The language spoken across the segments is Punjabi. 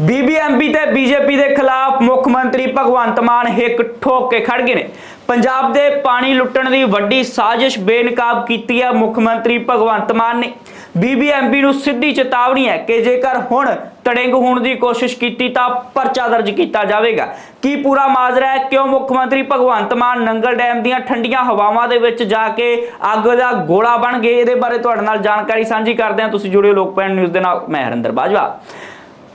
ਬੀਬੀਐਮਪੀ ਤੇ ਬੀਜੇਪੀ ਦੇ ਖਿਲਾਫ ਮੁੱਖ ਮੰਤਰੀ ਭਗਵੰਤ ਮਾਨ ਹਿੱਕ ਠੋਕ ਕੇ ਖੜ ਗਏ ਨੇ। ਪੰਜਾਬ ਦੇ ਪਾਣੀ ਲੁੱਟਣ ਦੀ ਵੱਡੀ ਸਾਜ਼ਿਸ਼ ਬੇਨਕਾਬ ਕੀਤੀ ਹੈ ਮੁੱਖ ਮੰਤਰੀ ਭਗਵੰਤ ਮਾਨ ਨੇ। ਬੀਬੀਐਮਪੀ ਨੂੰ ਸਿੱਧੀ ਚੇਤਾਵਨੀ ਹੈ ਕਿ ਜੇਕਰ ਹੁਣ ਤੜਿੰਗ ਹੋਣ ਦੀ ਕੋਸ਼ਿਸ਼ ਕੀਤੀ ਤਾਂ ਪਰਚਾ ਦਰਜ ਕੀਤਾ ਜਾਵੇਗਾ। ਕੀ ਪੂਰਾ ਮਾਜਰਾ ਹੈ? ਕਿਉਂ ਮੁੱਖ ਮੰਤਰੀ ਭਗਵੰਤ ਮਾਨ ਨੰਗਲ ਡੈਮ ਦੀਆਂ ਠੰਡੀਆਂ ਹਵਾਵਾਂ ਦੇ ਵਿੱਚ ਜਾ ਕੇ ਅੱਗ ਦਾ ਗੋਲਾ ਬਣ ਗਏ? ਇਹਦੇ ਬਾਰੇ ਤੁਹਾਡੇ ਨਾਲ ਜਾਣਕਾਰੀ ਸਾਂਝੀ ਕਰਦੇ ਹਾਂ। ਤੁਸੀਂ ਜੁੜਿਓ ਲੋਕਪੈਨ ਨਿਊਜ਼ ਦੇ ਨਾਲ, ਮੈਂ ਹਰਿੰਦਰ ਬਾਜਵਾ।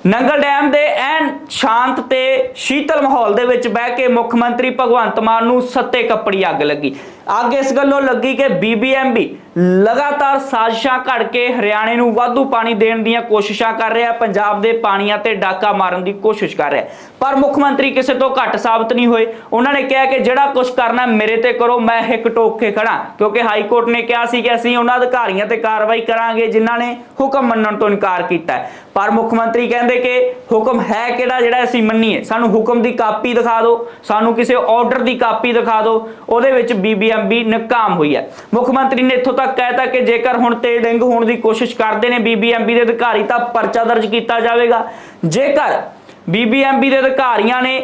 ਨੰਗਲ ਡੈਮ ਦੇ ਐਨ ਸ਼ਾਂਤ ਤੇ ਸ਼ੀਤਲ ਮਾਹੌਲ ਦੇ ਵਿੱਚ ਬਹਿ ਕੇ ਮੁੱਖ ਮੰਤਰੀ ਭਗਵੰਤ ਮਾਨ ਨੂੰ ਸੱਤੇ ਕੱਪੜੀ ਅੱਗ ਲੱਗੀ। ਅੱਗ ਇਸ ਗੱਲੋਂ ਲੱਗੀ ਕਿ ਬੀਬੀਐਮਬੀ ਲਗਾਤਾਰ ਸਾਜ਼ਿਸ਼ਾਂ ਘੜ ਕੇ ਹਰਿਆਣੇ ਨੂੰ ਵਾਧੂ ਪਾਣੀ ਦੇਣ ਦੀਆਂ ਕੋਸ਼ਿਸ਼ਾਂ ਕਰ ਰਿਹਾ, ਪੰਜਾਬ ਦੇ ਪਾਣੀਆਂ ਤੇ ਡਾਕਾ ਮਾਰਨ ਦੀ ਕੋਸ਼ਿਸ਼ ਕਰ ਰਿਹਾ। ਪਰ ਮੁੱਖ ਮੰਤਰੀ ਕਿਸੇ ਤੋਂ ਘੱਟ ਸਾਬਤ ਨਹੀਂ ਹੋਏ। ਉਹਨਾਂ ਨੇ ਕਿਹਾ ਕਿ ਜਿਹੜਾ ਕੁਝ ਕਰਨਾ ਮੇਰੇ ਤੇ ਕਰੋ, ਮੈਂ ਇੱਕ ਟੋਕ ਕੇ ਖੜਾ ਕਿਉਂਕਿ ਹਾਈ ਕੋਰਟ ਨੇ ਕਿਹਾ ਸੀ ਕਿ ਅਸੀਂ ਉਹਨਾਂ ਅਧਿਕਾਰੀਆਂ ਤੇ ਕਾਰਵਾਈ ਕਰਾਂਗੇ ਜਿਨ੍ਹਾਂ ਨੇ ਹੁਕਮ ਮੰਨਣ ਤੋਂ ਇਨਕਾਰ ਕੀਤਾ ਪਰ ਮੁੱਖ ਮੰਤਰੀ ਕਹਿੰਦੇ ਕਿ ਹੁਕਮ ਹੈ ਕਿਹੜਾ, ਜਿਹੜਾ ਅਸੀਂ ਮੰਨੀਏ? ਸਾਨੂੰ ਹੁਕਮ ਦੀ ਕਾਪੀ ਦਿਖਾ ਦਿਓ। ਸਾਨੂੰ ਕਿਸੇ ਆਰਡਰ ਦੀ ਕਾਪੀ ਦਿਖਾ ਦਿਓ। ਉਹਦੇ ਵਿੱਚ ਬੀਬੀ ਬੀਬੀਐਮਬੀ ਨਾਕਾਮ ਹੋਈ ਹੈ। ਮੁੱਖ ਮੰਤਰੀ ਨੇ ਇੱਥੋਂ ਤੱਕ ਕਹਿਤਾ ਕਿ ਜੇਕਰ ਹੁਣ ਤੇ ਡਿੰਗ ਹੋਣ ਦੀ ਕੋਸ਼ਿਸ਼ ਕਰਦੇ ਨੇ ਬੀਬੀਐਮਬੀ ਦੇ ਅਧਿਕਾਰੀ, ਤਾਂ ਪਰਚਾ ਦਰਜ ਕੀਤਾ ਜਾਵੇਗਾ। ਜੇਕਰ ਬੀਬੀਐਮਬੀ ਦੇ ਅਧਿਕਾਰੀਆਂ ਨੇ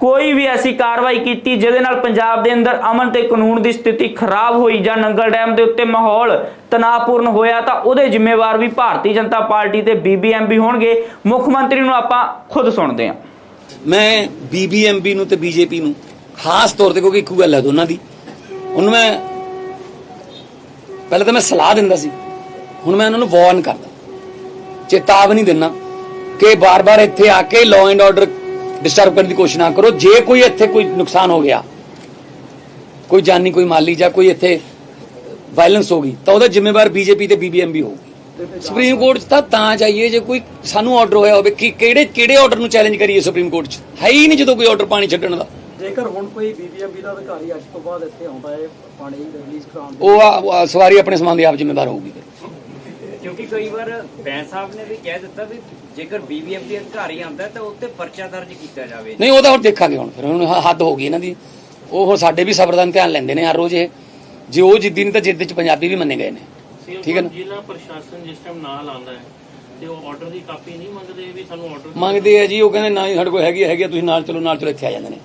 ਕੋਈ ਵੀ ਐਸੀ ਕਾਰਵਾਈ ਕੀਤੀ ਜਿਹਦੇ ਨਾਲ ਪੰਜਾਬ ਦੇ ਅੰਦਰ ਅਮਨ ਤੇ ਕਾਨੂੰਨ ਦੀ ਸਥਿਤੀ ਖਰਾਬ ਹੋਈ ਜਾਂ ਨੰਗਲ ਡੈਮ ਦੇ ਉੱਤੇ ਮਾਹੌਲ ਤਣਾਅਪੂਰਨ ਹੋਇਆ, ਤਾਂ ਉਹਦੇ ਜ਼ਿੰਮੇਵਾਰ ਵੀ ਭਾਰਤੀ ਜਨਤਾ ਪਾਰਟੀ ਤੇ ਬੀਬੀਐਮਬੀ ਹੋਣਗੇ। ਮੁੱਖ ਮੰਤਰੀ ਨੂੰ ਆਪਾਂ ਖੁਦ ਸੁਣਦੇ ਹਾਂ। ਮੈਂ ਬੀਬੀਐਮਬੀ ਨੂੰ ਤੇ ਬੀਜੇਪੀ ਨੂੰ ਖਾਸ ਤੌਰ ਤੇ ਕਿਉਂਕਿ ਇੱਕੋ ਗੱਲ ਹੈ ਦੋਨਾਂ ਦੀ ਹੁਣ ਮੈਂ ਪਹਿਲਾਂ ਤਾਂ ਮੈਂ ਸਲਾਹ ਦਿੰਦਾ ਸੀ। ਹੁਣ ਮੈਂ ਉਹਨਾਂ ਨੂੰ ਵਾਰਨ ਕਰਦਾ। ਚੇਤਾਵਨੀ ਦਿੰਦਾ ਕਿ ਬਾਰ-ਬਾਰ ਇੱਥੇ ਆ ਕੇ ਲਾਅ ਐਂਡ ਆਰਡਰ ਡਿਸਟਰਬ ਕਰਨ ਦੀ ਕੋਸ਼ਿਸ਼ ਨਾ ਕਰੋ। ਜੇ ਕੋਈ ਇੱਥੇ ਕੋਈ ਨੁਕਸਾਨ ਹੋ ਗਿਆ, ਕੋਈ ਜਾਨੀ, ਕੋਈ ਮਾਲੀ ਜਾਂ ਕੋਈ ਇੱਥੇ ਵਾਇਲੈਂਸ ਹੋ ਗਈ, ਤਾਂ ਉਹਦਾ ਜ਼ਿੰਮੇਵਾਰ ਬੀਜੇਪੀ ਤੇ ਬੀਬੀਐਮਬੀ ਹੋਊਗੀ। ਸੁਪਰੀਮ ਕੋਰਟ 'ਚ ਤਾਂ ਤਾਂ ਚਾਹੀਏ ਜੇ ਕੋਈ ਸਾਨੂੰ ਆਰਡਰ ਹੋਇਆ ਹੋਵੇ, ਕਿ ਕਿਹੜੇ ਕਿਹੜੇ ਆਰਡਰ ਨੂੰ ਚੈਲੰਜ ਕਰੀਏ ਸੁਪਰੀਮ ਕੋਰਟ 'ਚ? ਹੈ ਹੀ ਨਹੀਂ ਜਦੋਂ ਕੋਈ ਆਰਡਰ ਪਾਣੀ ਛੱਡਣ ਦਾ। ਜੇਕਰ ਹੁਣ ਕੋਈ ਬੀਬੀਐਮਬੀ ਦਾ ਅਧਿਕਾਰੀ ਅੱਜ ਤੋਂ ਬਾਅਦ ਇੱਥੇ ਆਉਂਦਾ ਹੈ ਪਾਣੀ ਰਿਲੀਜ਼ ਕਰਾਉਣ ਦੇ ਉਹ ਆ- ਆ ਸਵਾਰੀ ਆਪਣੇ ਸਮਾਨ ਦੀ ਆਪ ਜ਼ਿੰਮੇਵਾਰ ਹੋਊਗੀ ਫਿਰ। ਕਿਉਂਕਿ ਕਈ ਵਾਰ ਬੈਂਸ ਸਾਹਿਬ ਨੇ ਵੀ ਕਹਿ ਦਿੱਤਾ ਵੀ ਜੇਕਰ ਬੀਬੀਐਮ ਦੇ ਅਧਿਕਾਰੀ ਆਉਂਦਾ ਤਾਂ ਉੱਤੇ ਪਰਚਾ ਦਰਜ ਕੀਤਾ ਜਾਵੇ। ਨਹੀਂ ਉਹ ਤਾਂ ਹੁਣ ਦੇਖਾਂਗੇ ਹੁਣ ਫਿਰ ਹੁਣ ਹ- ਹੱਦ ਹੋ ਗਈ ਇਹਨਾਂ ਦੀ। ਉਹ ਹੁਣ ਸਾਡੇ ਵੀ ਸਬਰ ਦਾ ਇਮਤਿਹਾਨ ਲੈਂਦੇ ਨੇ ਹਰ ਰੋਜ਼ ਇਹ। ਜੇ ਉਹ ਜਿੱਦੀ ਨਹੀਂ ਤਾਂ ਜਿੱਦ ਚ ਪੰਜਾਬੀ ਵੀ ਮੰਨੇ ਗਏ ਨੇ। ਠੀਕ ਹੈ ਨਾ? ਜ਼ਿਲ੍ਹਾ ਪ੍ਰਸ਼ਾਸਨ ਜਿਸ ਟਾਈਮ ਨਾਲ ਆਉਂਦਾ ਹੈ ਤੇ ਉਹ ਆਰਡਰ ਦੀ ਕਾਪੀ ਨਹੀਂ ਮੰਗਦੇ ਵੀ ਸਾਨੂੰ ਆਰਡਰ ਮੰਗਦੇ ਆ ਜੀ ਉਹ ਕਹਿੰਦੇ ਨਾ ਜੀ ਸਾਡੇ ਕੋਲ ਹੈਗੀ ਆ, ਹੈਗੀ ਆ, ਤੁਸੀਂ ਨਾਲ ਚਲੋ ਨਾਲ ਚਲੋ ਇੱਥੇ ਆ ਜਾਂਦੇ ਨੇ।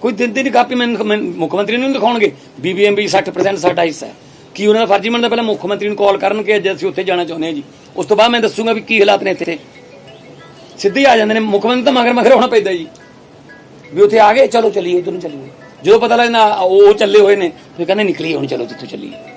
ਕੋਈ ਦਿੰਦੇ ਨਹੀਂ ਕਾਪੀ ਮੈਨੂੰ ਮੁੱਖ ਮੰਤਰੀ ਨੂੰ ਨੀ ਦਿਖਾਉਣਗੇ। ਬੀਬੀਐਮਬੀ 60% ਸਾਡਾ ਹਿੱਸਾ ਹੈ। ਕੀ ਉਹਨਾਂ ਦਾ ਫਰਜ਼ੀ ਬਣਦਾ ਪਹਿਲਾਂ ਮੁੱਖ ਮੰਤਰੀ ਨੂੰ ਕਾਲ ਕਰਨ ਕਿ ਅੱਜ ਅਸੀਂ ਉੱਥੇ ਜਾਣਾ ਚਾਹੁੰਦੇ ਹਾਂ ਜੀ? ਉਸ ਤੋਂ ਬਾਅਦ ਮੈਂ ਦੱਸੂਗਾ ਵੀ ਕੀ ਹਾਲਾਤ ਨੇ ਇੱਥੇ ਸਿੱਧੇ ਹੀ ਆ ਜਾਂਦੇ ਨੇ। ਮੁੱਖ ਮੰਤਰੀ ਤਾਂ ਮਗਰ ਮਗਰ ਹੋਣਾ ਪੈਂਦਾ ਜੀ। ਵੀ ਉੱਥੇ ਆ ਗਏ, ਚਲੋ ਚੱਲੀਏ, ਉਧਰ ਨੂੰ ਚੱਲੀਏ। ਜਦੋਂ ਪਤਾ ਲੱਗਦਾ ਉਹ ਚੱਲੇ ਹੋਏ ਨੇ, ਫਿਰ ਕਹਿੰਦੇ ਨਿਕਲੀਏ ਹੁਣ, ਚਲੋ ਜਿੱਥੋਂ ਚੱਲੀਏ।